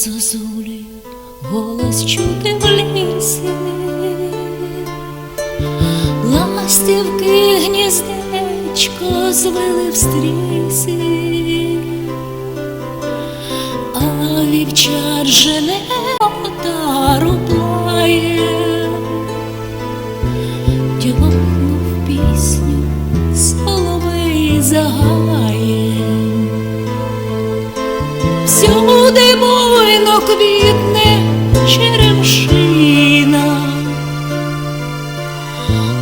зозулі голос чути в лісі, ластівки гніздечко звили в стрісі, а вівчар жене та рутає, тягнув пісню соловей загад. квітне черемшина,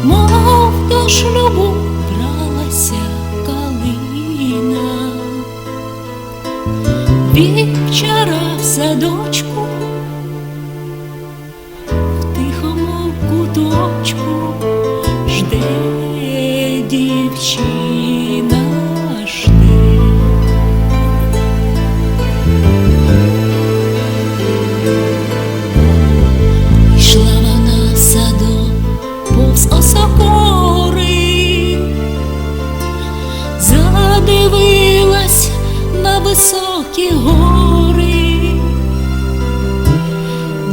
мов до шлюбу бралася калина, вівчара в садочку, в тихому куточку жде дівчина. гори,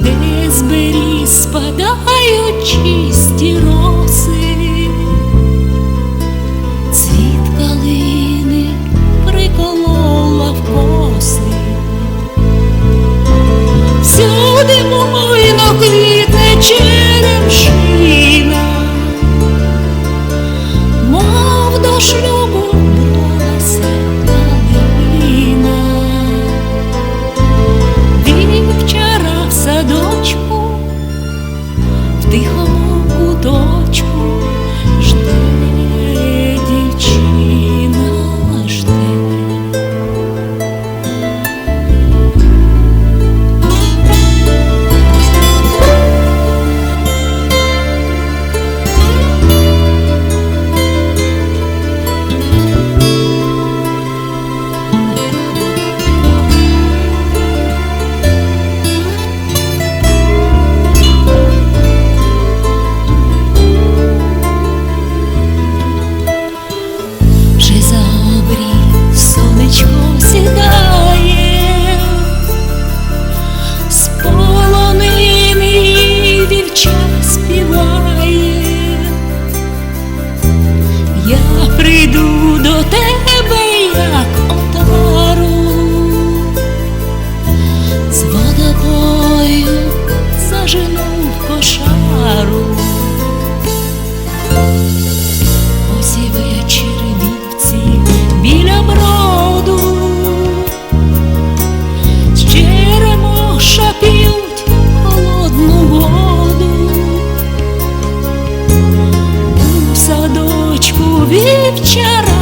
де збері спадаючи. вівчара.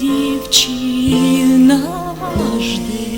дівчина жди.